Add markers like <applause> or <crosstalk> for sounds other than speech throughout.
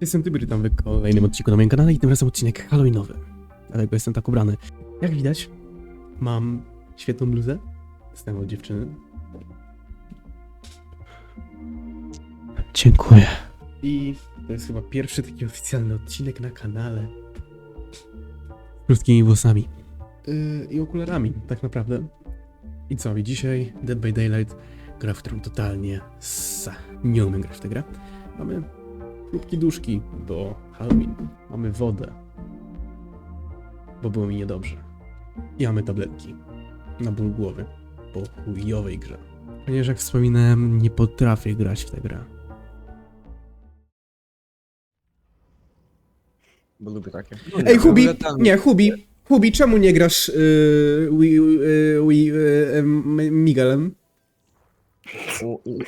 Jestem Tybry, tam w kolejnym odcinku na moim kanale i tym razem odcinek halloweenowy. Dlatego jestem tak ubrany. Jak widać, mam świetną bluzę. Dostałem od dziewczyny. Dziękuję. I to jest chyba pierwszy taki oficjalny odcinek na kanale. Z krótkimi włosami. Yy, I okularami, tak naprawdę. I co, i dzisiaj Dead by Daylight, gra, w którą totalnie sa. nie umiem grać w tę grę. Mamy próbki duszki do Halloween. Mamy wodę, bo było mi niedobrze. I mamy tabletki na ból głowy po chujowej grze. Ponieważ jak wspominałem, nie potrafię grać w tę grę. Bo lubię takie. Ej, Hubi! Nie, Hubi! Hubi, czemu nie grasz yy, Wii, yy, yy, em, Miguelem? U- u- <laughs>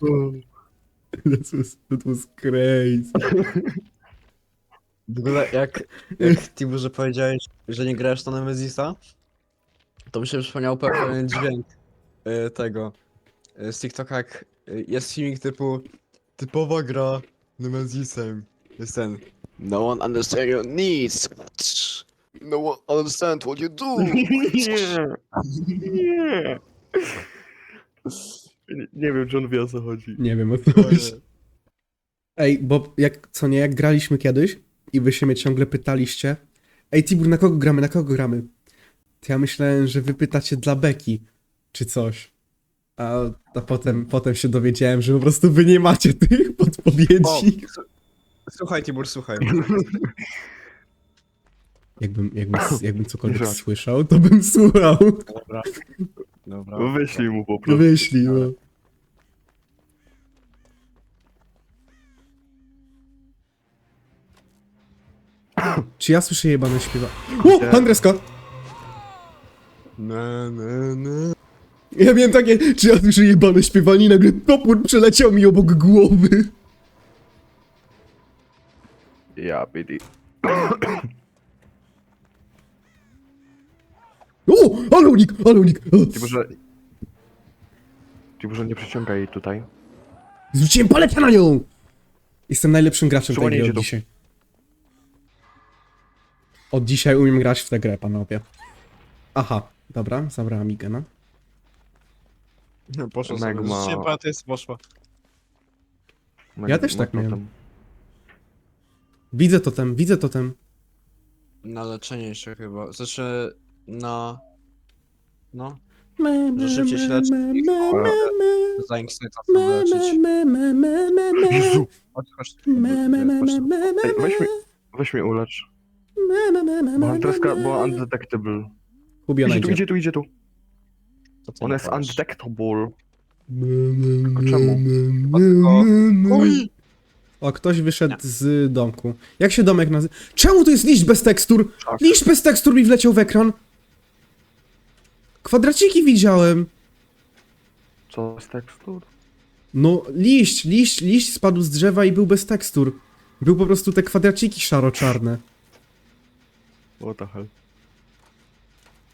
no. That was, that was crazy. W ogóle jak, jak Tiburze powiedziałeś, że nie grasz to Nemezisa, to mi się przypomniał pe- pewien dźwięk y, tego y, z TikToka, jak y, jest filmik typu typowa gra Nemezisem. Jest ten No one understand your needs. No one understand what you do. <laughs> Nie. Nie. Nie- Nie wiem, czy on wie o co chodzi. Nie wiem o co chodzi. Ej, bo jak, co nie, jak graliśmy kiedyś i wy się mnie ciągle pytaliście Ej, Tibur, na kogo gramy, na kogo gramy? To ja myślałem, że wy pytacie dla Beki, czy coś. A, a potem, potem się dowiedziałem, że po prostu wy nie macie <laughs> tych O, podpowiedzi. s- słuchaj Tibur, słuchaj. Jakbym, jakbym, jakbym cokolwiek Żart. słyszał, to bym słuchał. Dobra. Dobra. No Wyślij mu po No prostu. wyślij, no. Czy ja słyszę jebane śpiewa? O, Andreska! Na, na, na. Ja miałem takie, czy ja słyszę jebane śpiewanie i nagle topór przeleciał mi obok głowy. Ja, BD. O, ale unik, ale unik. Ty może... Ty może nie przyciągaj jej tutaj. Zwróciłem paletę na nią! Jestem najlepszym graczem tej Słonie gry idzie od tu. dzisiaj. Od dzisiaj umiem grać w tę grę, panowie. Aha, dobra, zabrała mi gena. No, Poszło sobie. Magma. Jest poszła. Ja też tak miałem. Widzę totem, widzę totem. Na leczenie jeszcze chyba. Znaczy na... No. Że szybciej się leczy. Za leczyć. Jezu! Chodź, chodź. Ej, weź mi, weź ulecz. me, me, me, me, Bo me, Andreska me, była undetectable. Hubi, ona Idzie tu, idzie. tu, idzie tu. To ty Ona jest powiesz. undetectable. Tylko czemu? Oj! O, ktoś wyszedł z domku. Jak się domek nazywa? Czemu to jest liść bez tekstur? Tak. Liść bez tekstur mi wleciał w ekran. Kwadraciki widziałem. Co z tekstur? No, liść, liść, liść spadł z drzewa i był bez tekstur. Był po prostu te kwadraciki szaro-czarne. What the hell?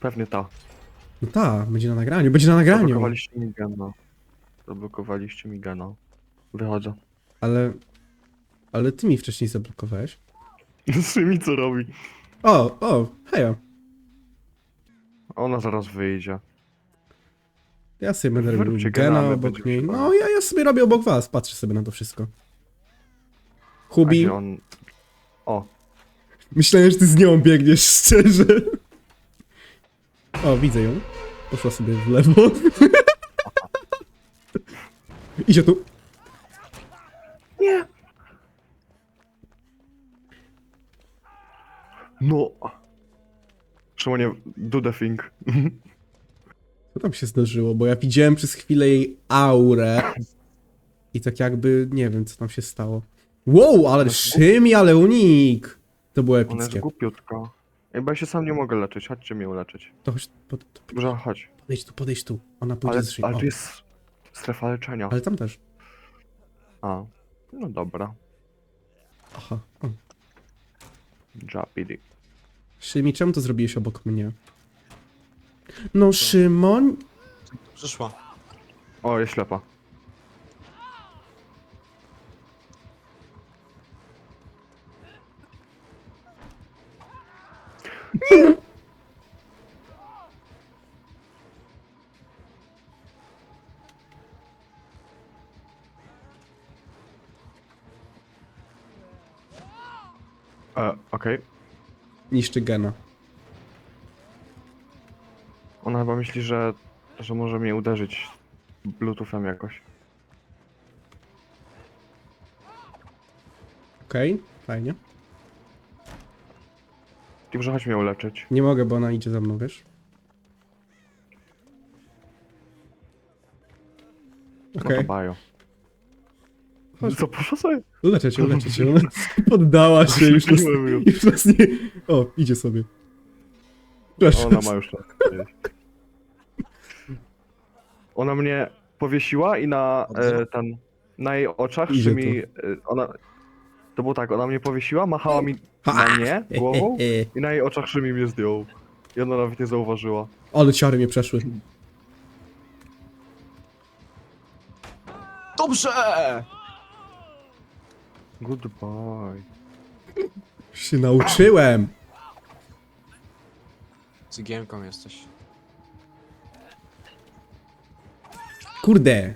Pewnie ta. No ta, będzie na nagraniu, będzie na nagraniu. Zablokowaliście mi gena. Zablokowaliście mi gena. Wychodzę. Ale... Ale ty mi wcześniej zablokowałeś. <laughs> Symi co robi? O, o, heja. Ona zaraz wyjdzie. Ja sobie będę robił gena obok będzie niej. No, ja, ja sobie robię obok was, patrzę sobie na to wszystko. Hubi, gdzie on... O, myślałem, że ty z nią biegniesz, <laughs> szczerze. O, widzę ją. Poszła sobie w lewo. <laughs> Idzie tu. no! Szymonie, do the thing. <laughs> Co tam się zdarzyło? Bo ja widziałem przez chwilę jej aurę. I tak jakby, nie wiem, co tam się stało. Wow, ale szymi, ale unik! To było Ona jest epickie. głupiutka. Ej, bo ja się sam nie mogę leczyć, chodźcie mnie uleczyć. To chodź, pod, to, Dobrze, chodź. podejdź tu, podejdź tu. Ona pójdzie Ale, z ale O, tu jest strefa leczenia. ale tam też. A, no dobra. Aha. O. Szymi, czemu to zrobiłeś obok mnie? No, Szymon, Przyszła. O, jest ślepa. E, okej. Niszczy gena. Ona chyba myśli, że, że może mnie uderzyć bluetoothem jakoś. Okej, fajnie. Ty może chodź mnie uleczyć. Nie mogę, bo ona idzie za mną, wiesz? No Okej, to bajo. Co, poszła sobie? uleczę cię, uleczę cię. Ona <laughs> poddała się, już nas, Zgubiłem ją. już nas nie... O, idzie sobie. Proszę. Ona ma już tak. Ona mnie powiesiła i na e, ten. Na jej oczach Idzie czy mi. E, ona. To było tak, ona mnie powiesiła, machała mi na mnie głową <laughs> i na jej oczach Szymi mnie zdjął. I ona nawet nie zauważyła. Ale ciary mnie przeszły. Dobrze! Goodbye. Już się nauczyłem. Cygiemką jesteś. Kurde.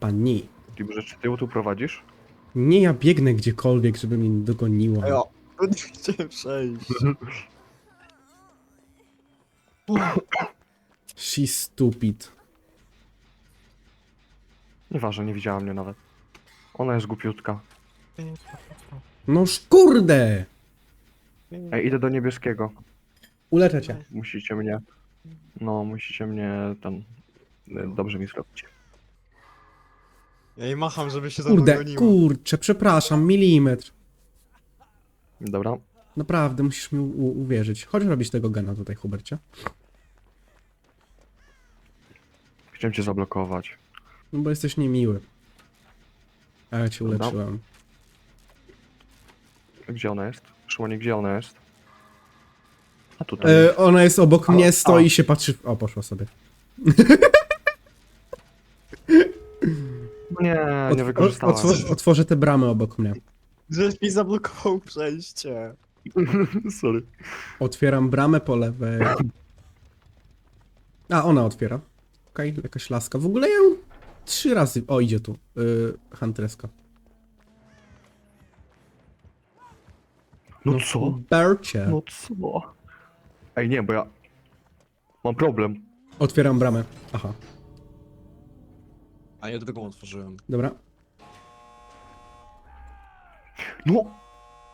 Pani. Ty może czy ty tu prowadzisz? Nie ja biegnę gdziekolwiek, żeby mnie nie dogoniła. Ej, o, <laughs> nie chciałem przejść. She stupid. Nieważne, nie widziała mnie nawet. Ona jest głupiutka. Noż kurde! Ej, idę do niebieskiego. Uleczę cię. Musicie mnie. No, musicie mnie ten. e, Dobrze mi zrobić. Ja jej macham, żeby się za mną Kurde, goniła. kurczę, przepraszam, milimetr. Dobra. Naprawdę, musisz mi u- uwierzyć. Chodź robić tego gena tutaj, Hubercie. Chciałem cię zablokować. No bo jesteś niemiły. A ja cię Dobra. uleczyłem. Gdzie ona jest? Szymonie, gdzie ona jest? A tutaj. E, ona jest obok A, mnie, stoi i się patrzy... O, poszła sobie. <laughs> Nie, nie wykorzystałem. otwor- otworzę te bramy obok mnie. Żeś mi zablokował przejście. <laughs> Sorry. Otwieram bramę po lewej. A, ona otwiera. Okej, jakaś laska. W ogóle ją trzy razy... O, idzie tu. Yy, Huntreska. No co? Bercie. No co? Ej, nie, bo ja. Mam problem. Otwieram bramę. Aha, A ja drugą otworzyłem. dobra. No!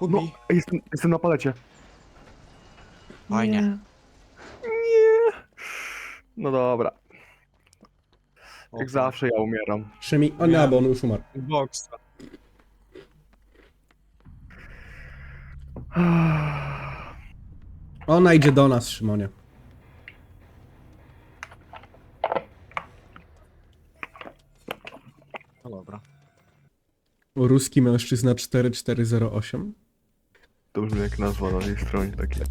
No! Ej, jestem, jestem na palecie. Fajnie. Nie. Nie. No dobra. Jak zawsze ja umieram. Szymi... O Nie. bo on już umarł. Box. Ona idzie do nas, Szymonie. No dobra. Ruski mężczyzna 4408. To brzmi jak nazwa na tej stronie takie.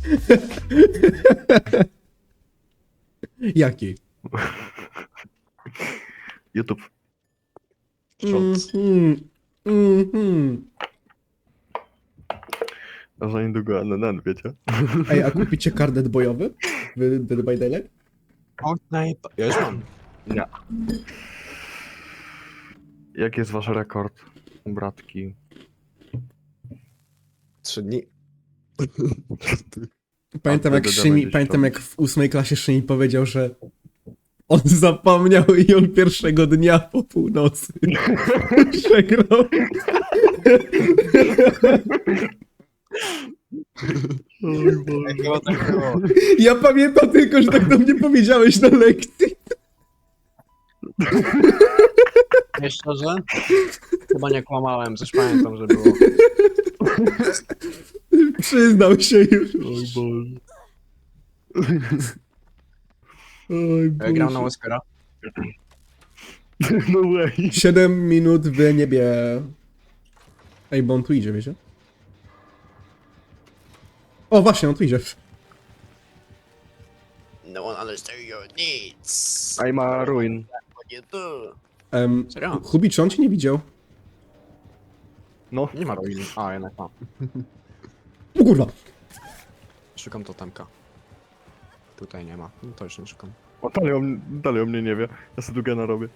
<laughs> Jaki? <laughs> YouTube. Szot. Mhm. Mhm. A za niedługo NNN, wiecie? Ej, a kupicie karnet bojowy? W Dead by Daylight? Fortnite. Ja już mam. Jaki jest wasz rekord, bratki? Trzy dni. Pamiętam A, jak Szymi, pamiętam jak w ósmej klasie Szymi powiedział, że on <laughs> zapomniał i on pierwszego dnia po północy <laughs> przegrał. Tak było. Ja pamiętam tylko, że tak do mnie powiedziałeś na lekcji. Nie szczerze? Chyba nie kłamałem, coś pamiętam, że było. Przyznał się już. Oj Boże. Oj, gram na Boże. Whiskera. No way. 7 minut w niebie. Ej, bo on tu idzie, wiecie? O, właśnie, on tu idzie. No one understand your needs. A i ma ruin. Nie to. Um, Serio? Hubi, czy on cię nie widział? No, Nie ma ruiny. A, jednak ma. O kurwa! Szukam totemka. Tutaj nie ma. No to już nie szukam. o, dalej, o, mnie- dalej o mnie nie wie. Ja sobie tu gena robię.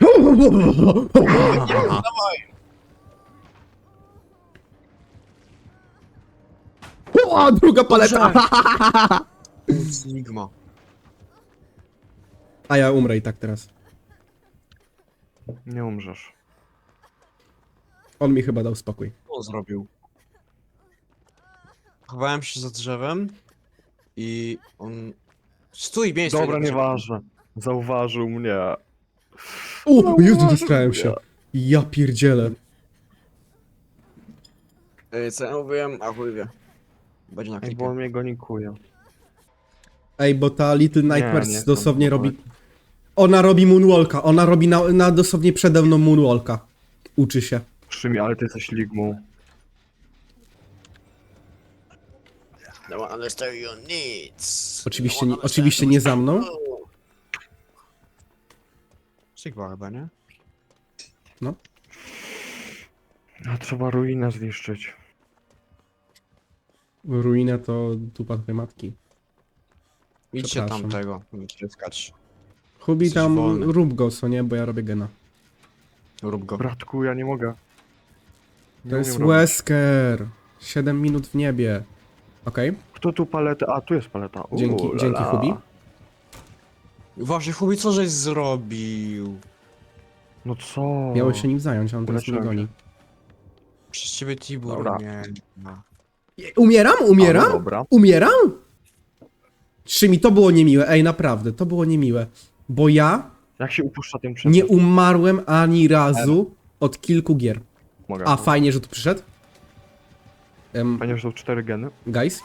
<laughs> O, druga paleta! Sigma. <laughs> A ja umrę i tak teraz. Nie umrzesz. On mi chyba dał spokój. Co zrobił? Chowałem się za drzewem i on... Stój, miejsce! Dobra, nieważne. Zauważył mnie. O, Jezu, dostałem się. Ja pierdzielę. Ej, Co ja mówiłem? A chuj wie. Będzie na Ej, bo klipie. on mnie gonikuje. Ej, bo ta Little Nightmares nie, dosłownie robi... Ona robi moonwalka, ona robi na, na dosłownie przede mną moonwalka. Uczy się. Szymi, ale ty jesteś ligmą. No understand your needs. Oczywiście No nie- oczywiście nie za mną. Sigma chyba, nie? A trzeba ruinę zniszczyć. Ruina to dupa twojej matki. Idźcie Przepraszam. tam tego, idźcie skać. Hubi Jesteś tam wolny. rób go, co nie? Bo ja robię gena. Rób go. Bratku, ja nie mogę. Nie To jest umiem robić. Wesker. 7 minut w niebie. Okej, Kto tu paletę? A, tu jest paleta. Uuu, Dzięki- la, dzięki, la. Hubi. Właśnie, Hubi, co żeś zrobił? No co? miałeś się nim zająć, a on teraz mnie Uleczyłem goni. Przez ciebie Tibur Dobra. nie ma. Umieram? Umieram? dobra. Umieram? Szymi, to było niemiłe. Ej, naprawdę, to było niemiłe. Bo ja Jak się upuszcza tym przedmiot? nie umarłem ani razu od kilku gier. Mogę. A, fajnie, że tu przyszedł. Em, Fajnie, że są cztery geny. guys?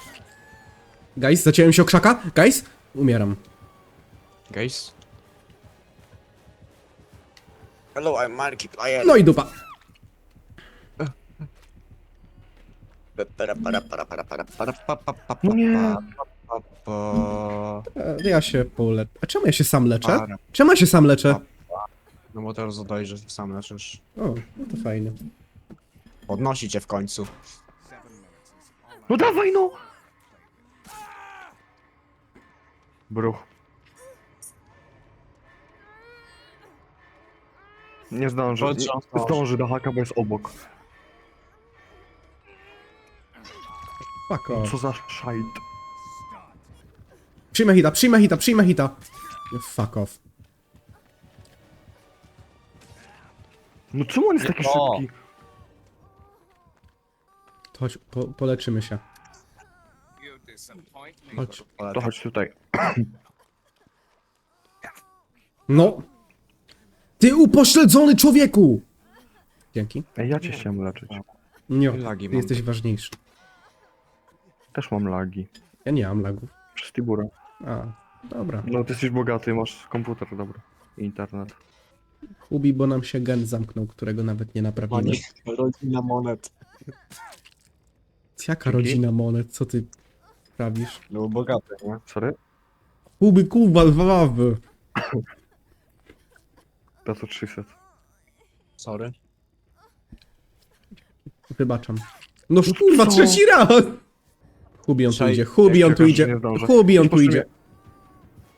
Guys, zaciąłem się o krzaka? Guys? Umieram. Guys? Hello, I'm Markiplier. No i dupa. Para, para, para, para, para, para, pa, pa, pa, pa, No nie. pa, pa, pa. E, Ja się poleczę. A czemu ja się sam leczę? Para. Czemu ja się sam leczę? No bo teraz dodaj, że sam leczysz. O, no to fajnie. Podnosi cię w końcu. No dawaj no! Bruch. Nie zdąży. Chodź, Nie, chodź. zdąży do haka, bo jest obok. Fuck off. Co za szajt. Przyjmę hita, przyjmę hita, przyjmę hita. Fuck off. No czemu on jest taki O. szybki? To chodź, po, poleczymy się. Chodź. To chodź tutaj. No! Ty upośledzony człowieku! Dzięki. Ej, ja cię chciałem leczyć. Nie, Lagi ty mam. jesteś ważniejszy. Też mam lagi. Ja nie mam lagów. Przez Tibura. A, dobra. No ty jesteś bogaty, masz komputer, dobra. I internet. Ubi, bo nam się gen zamknął, którego nawet nie naprawimy. Pani, rodzina monet. Jaka Dzięki. rodzina monet? Co ty prawisz? No bogaty, nie? Sorry? Ubi, kuba, wawy. To co 300. Sorry. Wybaczam. No kurwa, trzeci raz! Hubi on tu idzie, Hubi on tu idzie, nie zdążę. Hubi on tu idzie.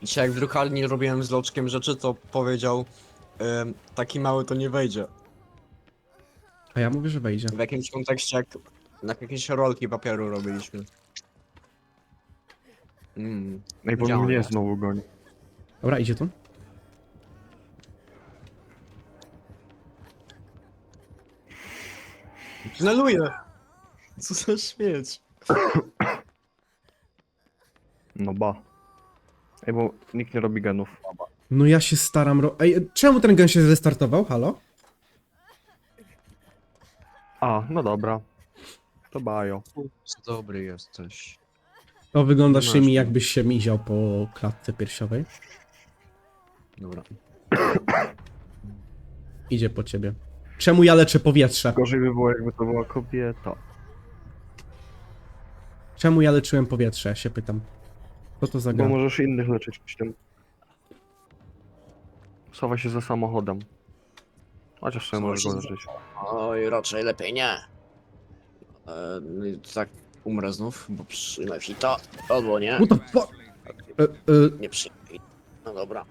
Dzisiaj jak w drukarni robiłem z Loczkiem rzeczy, to powiedział em, taki mały to nie wejdzie. A ja mówię, że wejdzie. W jakimś kontekście jak na jakieś rolki papieru robiliśmy. Mm. Ej, bo Widziałem mnie znowu goni. Dobra, idzie tu. Tuneluję! Co za śmieć. <coughs> No ba. Ej, bo nikt nie robi genów. No ja się staram ro... Ej, czemu ten gen się zrestartował? Halo? A, no dobra. To bajo. Dobry jesteś. To wygląda Masz Szymi jakbyś się miział po klatce piersiowej. Dobra. <clears throat> Idzie po ciebie. Czemu ja leczę powietrze? Gorzej by było, jakby to była kobieta. Czemu ja leczyłem powietrze? Się pytam. Co to za Bo gra? możesz innych leczyć tym. Schowaj się za samochodem. Chociaż sobie Schowaj możesz się go za- leżeć. Oj, raczej lepiej nie. E, no i tak umrę znów, bo przyjmę fita, albo nie. What the fuck? E, e, Nie przyjmę. No dobra.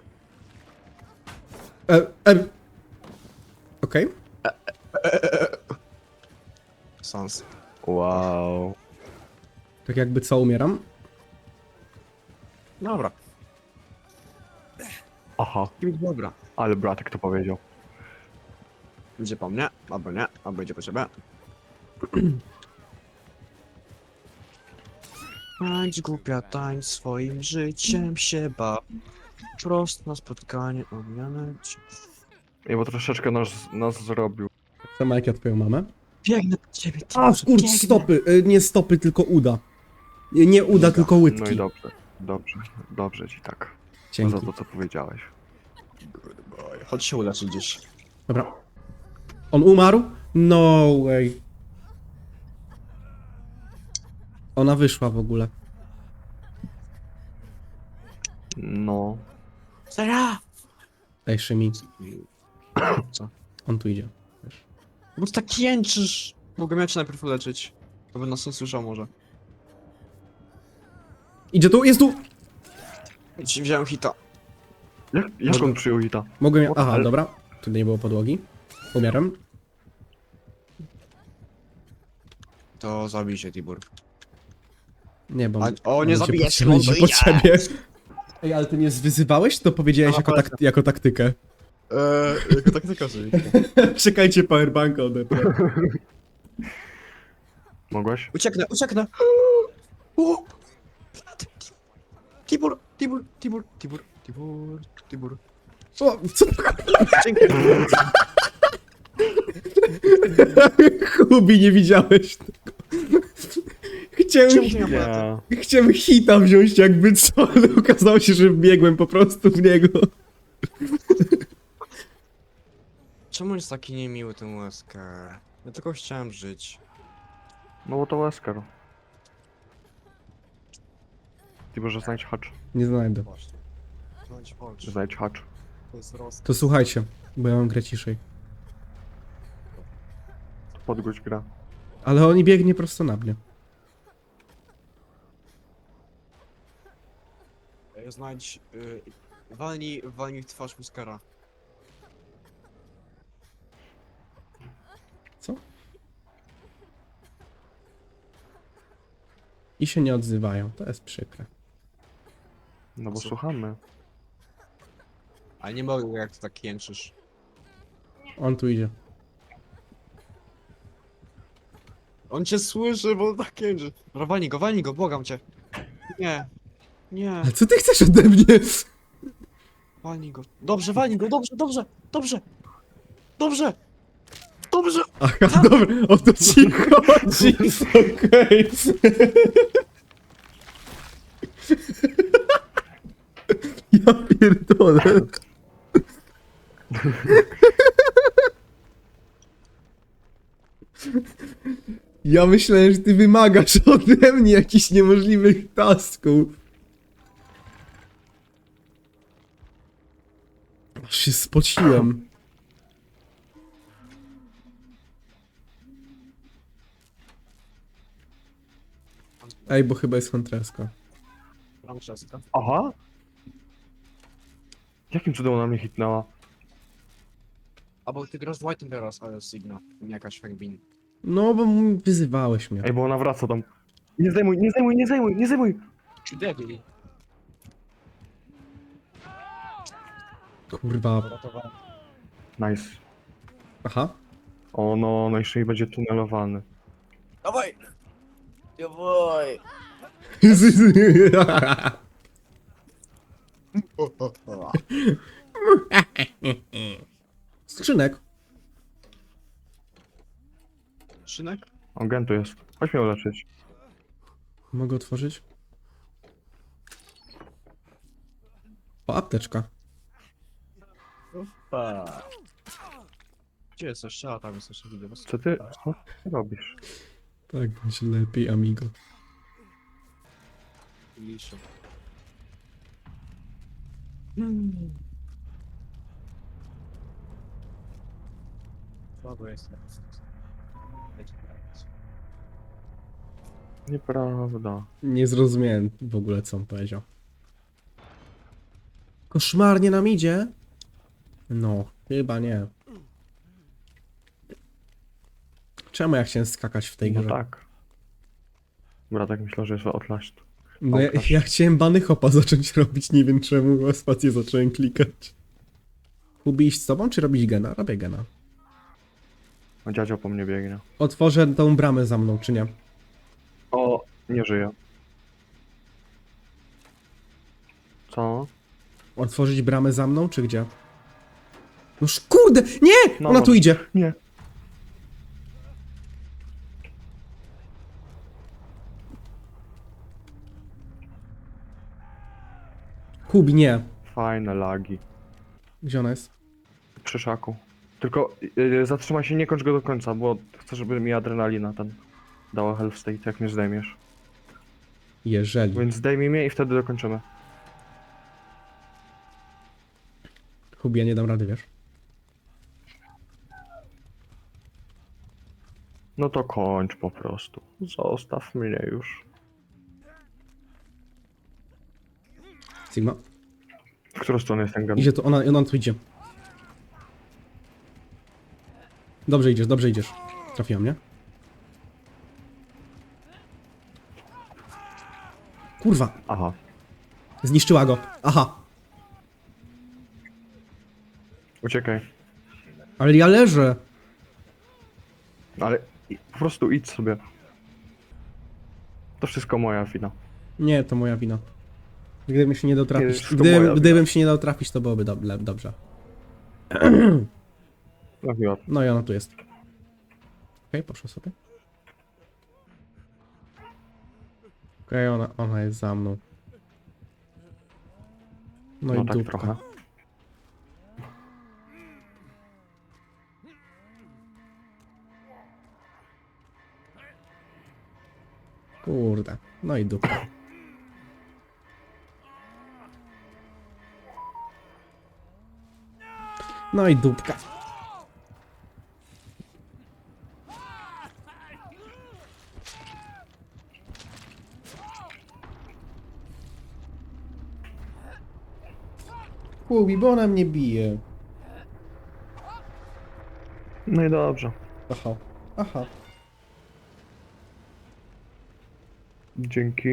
e, e. Okej. Sans. Wow. Tak jakby co, umieram? Dobra. Aha, Dobra. ale bratek to powiedział. Idzie po mnie, albo nie, albo idzie po ciebie. Tańcz głupia, tańcz swoim życiem się baw. Prost na spotkanie cię. Ej, bo troszeczkę nas, nas zrobił. Sama jak ja twoją mamę? Biegnę po ciebie, ty A, skurcz, biegnę. stopy. E, nie stopy, tylko uda. Nie, nie uda, tylko No i łydki. dobrze, dobrze, dobrze ci tak. Dzięki. Za to, co powiedziałeś. Chodź się uleczyć gdzieś. Dobra. On umarł? No way. Ona wyszła w ogóle. No. Sara! Daj Szymi, Co? on tu idzie. Bo ty tak jęczysz. Mogę mieć najpierw uleczyć. To by nas nie słyszał może. Idzie tu, jest tu! Ci wziąłem hita. Jak, jak on przyjął hita? Mogę miał... Aha, Ale- dobra. Tu nie było podłogi. Umieram. To zabij się, Tibur. Nie, bo... A- o, nie zabijesz, po ciebie, no to po idzie. ciebie. Ej, ale ty mnie zwyzywałeś, to powiedziałeś A, jako, tak, jako taktykę. Eee, jako taktyka oczywiście. <laughs> Czekajcie, powerbanka odeprę. Mogłeś? Ucieknę, ucieknę! <gasps> O! Tibur, Tibur, Tibur, Tibur, Tibur, Tibur. O, co? Dzięki. Hubi, nie widziałeś tego. Chciałem, Czemu nie ma Nie. chciałem hita wziąć jakby co, ale okazało się, że wbiegłem po prostu w niego. Czemu jest taki niemiły ten Wesker? Ja tylko chciałem żyć. No bo to Wesker. Ty może znajdź hacz. Nie znajdę. Właśnie. Znajdź hacz. To jest roz... To słuchajcie, bo ja mam grę ciszej. Podgódź gra. Ale on biegnie prosto na mnie. E, Znajdź... Y, walnij, walnij w twarz Weskera. Co? I się nie odzywają, to jest przykre. No bo słuchamy. Ale nie mogę, jak ty tak jęczysz. On tu idzie. On cię słyszy, bo tak jęczy. Dobra, walnij go, walnij go, błagam cię. Nie. Nie, Ale co ty chcesz ode mnie? walnij go. Dobrze, walnij go, dobrze, dobrze, dobrze. Dobrze. Dobrze. Aha, dobra, o to ci chodzi. <laughs> Okej. Ja pierdolę. Ja myślałem, że ty wymagasz ode mnie jakichś niemożliwych tasków. Aż się spociłem. Ej, bo chyba jest. Francesca. Aha! Jakim cudem ona mnie hitnęła? A bo ty grasz z White'em teraz, ale Signa. Jakaś Fangbin. No, bo m- wyzywałeś mnie. Ej, bo ona wraca tam. Nie zajmuj, nie zajmuj, nie zajmuj, nie zajmuj! Debil. Kurwa. Uratowałem. Nice. Aha. O no, najszybciej będzie tunelowany. Dawaj! Dawaj! <laughs> <laughs> <laughs> <laughs> Skrzynek. Szynek? O, gen tu jest. Chodź mnie uleczyć. Mogę otworzyć? O, apteczka. Opa. Gdzie jest jeszcze? A tam jest jeszcze widzę. Co ty, co ty robisz? Tak będzie lepiej, amigo. Lisio. Słabo jest. Nieprawda. Nie zrozumiałem w ogóle, co on powiedział. Koszmarnie nam idzie? No, chyba nie. Czemu ja chciałem skakać w tej No grze? tak. Dobra, tak myślę, że jest Outlast. No ja, ja chciałem bany hopa <laughs> zacząć robić, nie wiem czemu, a spację zacząłem klikać. Hubi iść z tobą, czy robić gena? Robię gena. A dziadzio po mnie biegnie. Otworzę tą bramę za mną, czy nie? O, nie żyje. Co? Otworzyć bramę za mną, czy gdzie? Noż kurde! Nie! No, Ona no. tu idzie! Nie. Hubi, nie. Fajne lagi. Gdzie ona jest? Przy szaku. Tylko yy, zatrzymaj się, nie kończ go do końca, bo chcę, żeby mi adrenalina ten dała health state, jak mnie zdejmiesz. Jeżeli. Więc zdejmij mnie i wtedy dokończymy. Hubi, ja nie dam rady, wiesz? No to kończ po prostu. Zostaw mnie już. Sigma. W którą stronę jest ten gun? Idzie tu, ona, ona tu idzie. Dobrze idziesz, dobrze idziesz. Trafiłem, nie? Kurwa, Aha. zniszczyła go. Aha, Uciekaj. ale ja leżę. Ale i- po prostu idź sobie. To wszystko moja wina. Nie, to moja wina. Gdybym się nie dał trafić, to gdybym, gdybym się nie dał trafić, to byłoby dob- le- dobrze. <clears throat> No. No i ona tu jest. Okej, poszła sobie. Okej, ona, ona jest za mną. No, No i tak dupka. trochę. Kurde, no i dupka. No i dupka. Kubi, bo ona mnie bije. No i dobrze. Aha, aha. Dzięki.